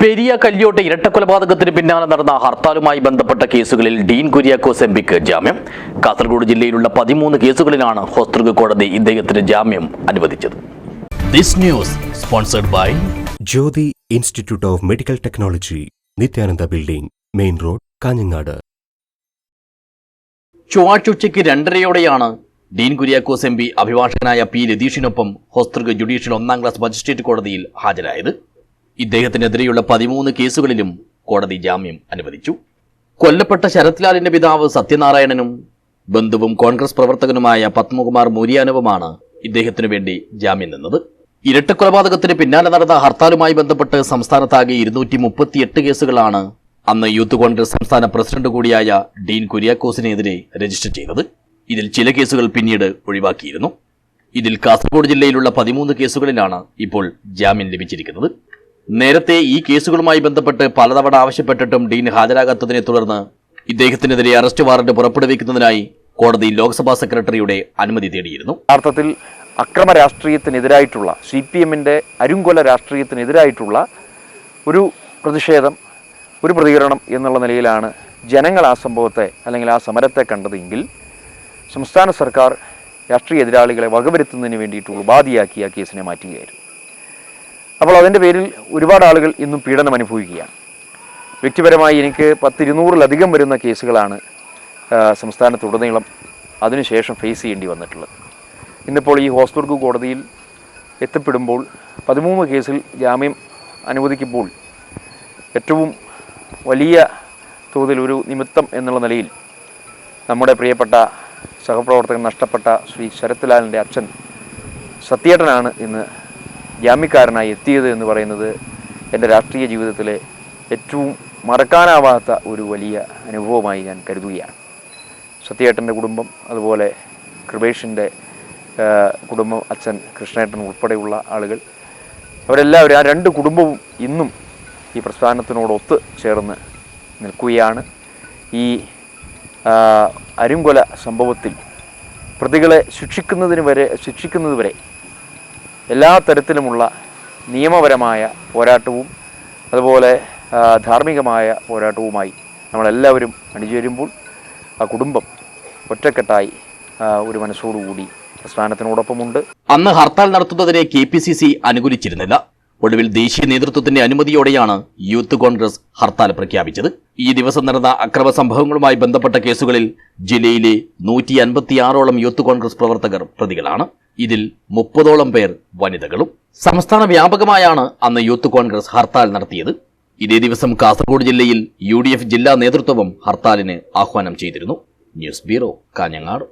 പെരിയ കല്യോട്ട് ഇരട്ടക്കൊലപാതകത്തിന് പിന്നാലെ നടന്ന ഹർത്താലുമായി ബന്ധപ്പെട്ട കേസുകളിൽ ഡീൻ കുര്യാക്കോസ് എം പിക്ക് ജാമ്യം. കാസർഗോഡ് ജില്ലയിലുള്ള പതിമൂന്ന് കേസുകളിലാണ് ഹോസ്തൃക കോടതി ഇദ്ദേഹത്തിന് ജാമ്യം അനുവദിച്ചത്. This news sponsored by Jyothi institute of medical technology Nityananda building main road Kanhangad. ചൊവ്വാഴ്ച ഉച്ചയ്ക്ക് രണ്ടരയോടെയാണ് ഡീൻ കുര്യാക്കോസ് എം പി അഭിഭാഷകനായ പി രതീഷിനൊപ്പം ഹോസ്തൃക ജുഡീഷ്യൽ ഒന്നാം ക്ലാസ് മജിസ്ട്രേറ്റ് കോടതിയിൽ ഹാജരായത്. ഇദ്ദേഹത്തിനെതിരെയുള്ള പതിമൂന്ന് കേസുകളിലും കോടതി ജാമ്യം അനുവദിച്ചു. കൊല്ലപ്പെട്ട ശരത്ലാലിന്റെ പിതാവ് സത്യനാരായണനും ബന്ധുവും കോൺഗ്രസ് പ്രവർത്തകനുമായ പത്മകുമാർ മൂര്യാനവുമാണ് ഇദ്ദേഹത്തിനു വേണ്ടി ജാമ്യം നിന്നത്. ഇരട്ടക്കൊലപാതകത്തിന് പിന്നാലെ നടന്ന ഹർത്താലുമായി ബന്ധപ്പെട്ട് സംസ്ഥാനത്താകെ ഇരുന്നൂറ്റി മുപ്പത്തിയെട്ട് കേസുകളാണ് അന്ന് യൂത്ത് കോൺഗ്രസ് സംസ്ഥാന പ്രസിഡന്റ് കൂടിയായ ഡീൻ കുര്യാക്കോസിനെതിരെ രജിസ്റ്റർ ചെയ്തത്. ഇതിൽ ചില കേസുകൾ പിന്നീട് ഒഴിവാക്കിയിരുന്നു. ഇതിൽ കാസർഗോഡ് ജില്ലയിലുള്ള പതിമൂന്ന് കേസുകളിലാണ് ഇപ്പോൾ ജാമ്യം ലഭിച്ചിരിക്കുന്നത്. നേരത്തെ ഈ കേസുകളുമായി ബന്ധപ്പെട്ട് പലതവണ ആവശ്യപ്പെട്ടിട്ടും ഡീൻ ഹാജരാകാത്തതിനെ തുടർന്ന് ഇദ്ദേഹത്തിനെതിരെ അറസ്റ്റ് വാറന്റ് പുറപ്പെടുവിക്കുന്നതിനായി കോടതി ലോക്സഭാ സെക്രട്ടറിയുടെ അനുമതി തേടിയിരുന്നു. യഥാർത്ഥത്തിൽ അക്രമ രാഷ്ട്രീയത്തിനെതിരായിട്ടുള്ള സി പി എമ്മിന്റെ അരുങ്കൊല രാഷ്ട്രീയത്തിനെതിരായിട്ടുള്ള ഒരു പ്രതിഷേധം ഒരു പ്രതികരണം എന്നുള്ള നിലയിലാണ് ജനങ്ങൾ ആ സംഭവത്തെ അല്ലെങ്കിൽ ആ സമരത്തെ കണ്ടതെങ്കിൽ സംസ്ഥാന സർക്കാർ രാഷ്ട്രീയ എതിരാളികളെ വകവരുത്തുന്നതിന് വേണ്ടിയിട്ടുള്ള ഉപാധിയാക്കി ആ കേസിനെ മാറ്റുകയായിരുന്നു. അപ്പോൾ അതിന്റെ പേരിൽ ഒരുപാട് ആളുകൾ ഇന്നും പീഡനം അനുഭവിക്കുകയാണ്. വ്യക്തിപരമായി എനിക്ക് പത്തിരുന്നൂറിലധികം വരുന്ന കേസുകളാണ് സംസ്ഥാനത്തുടനീളം അതിനുശേഷം ഫേസ് ചെയ്യേണ്ടി വന്നിട്ടുള്ളത്. ഇന്നിപ്പോൾ ഈ ഹോസ്ദുർഗ് കോടതിയിൽ എത്തപ്പെടുമ്പോൾ പതിമൂന്ന് കേസിൽ ജാമ്യം അനുവദിക്കുമ്പോൾ ഏറ്റവും വലിയ തോതിൽ ഒരു നിമിത്തം എന്നുള്ള നിലയിൽ നമ്മുടെ പ്രിയപ്പെട്ട സഹപ്രവർത്തകൻ നഷ്ടപ്പെട്ട ശ്രീ ശരത്ലാലിന്റെ അച്ഛൻ സത്യേട്ടനാണ് ഇന്ന് ജാമ്യക്കാരനായി എത്തിയത് എന്ന് പറയുന്നത് എന്റെ രാഷ്ട്രീയ ജീവിതത്തിലെ ഏറ്റവും മറക്കാനാവാത്ത ഒരു വലിയ അനുഭവമായി ഞാൻ കരുതുകയാണ്. സത്യേട്ടന്റെ കുടുംബം അതുപോലെ കൃപേഷിന്റെ കുടുംബം അച്ഛൻ കൃഷ്ണേട്ടൻ ഉൾപ്പെടെയുള്ള ആളുകൾ അവരെല്ലാവരും ആ രണ്ട് കുടുംബവും ഇന്നും ഈ പ്രസ്ഥാനത്തിനോടൊത്ത് ചേർന്ന് നിൽക്കുകയാണ്. ഈ അരുങ്കൊല സംഭവത്തിൽ പ്രതികളെ ശിക്ഷിക്കുന്നതിന് വരെ ശിക്ഷിക്കുന്നത് വരെ എല്ലാ തരത്തിലുമുള്ള നിയമപരമായ പോരാട്ടവും അതുപോലെ ധാർമ്മികമായ പോരാട്ടവുമായി നമ്മളെല്ലാവരും അണിചേരുമ്പോൾ ആ കുടുംബം ഒറ്റക്കെട്ടായി ഒരു മനസ്സോടുകൂടി പ്രസ്ഥാനത്തിനോടൊപ്പമുണ്ട്. അന്ന് ഹർത്താൽ നടത്തുന്നതിനെ കെ പി സി സി അനുകൂലിച്ചിരുന്നില്ല. ഒടുവിൽ ദേശീയ നേതൃത്വത്തിന്റെ അനുമതിയോടെയാണ് യൂത്ത് കോൺഗ്രസ് ഹർത്താൽ പ്രഖ്യാപിച്ചത്. ഈ ദിവസം നടന്ന അക്രമ സംഭവങ്ങളുമായി ബന്ധപ്പെട്ട കേസുകളിൽ ജില്ലയിലെ നൂറ്റി അൻപത്തിയാറോളം യൂത്ത് കോൺഗ്രസ് പ്രവർത്തകർ പ്രതികളാണ്. ഇതിൽ മുപ്പതോളം പേർ വനിതകളും സംസ്ഥാന വ്യാപകമായാണ് അന്ന് യൂത്ത് കോൺഗ്രസ് ഹർത്താൽ നടത്തിയത്. ഇതേ ദിവസം കാസർഗോഡ് ജില്ലയിൽ യു ജില്ലാ നേതൃത്വവും ഹർത്താലിന് ആഹ്വാനം ചെയ്തിരുന്നു. News bureau Kanhangad.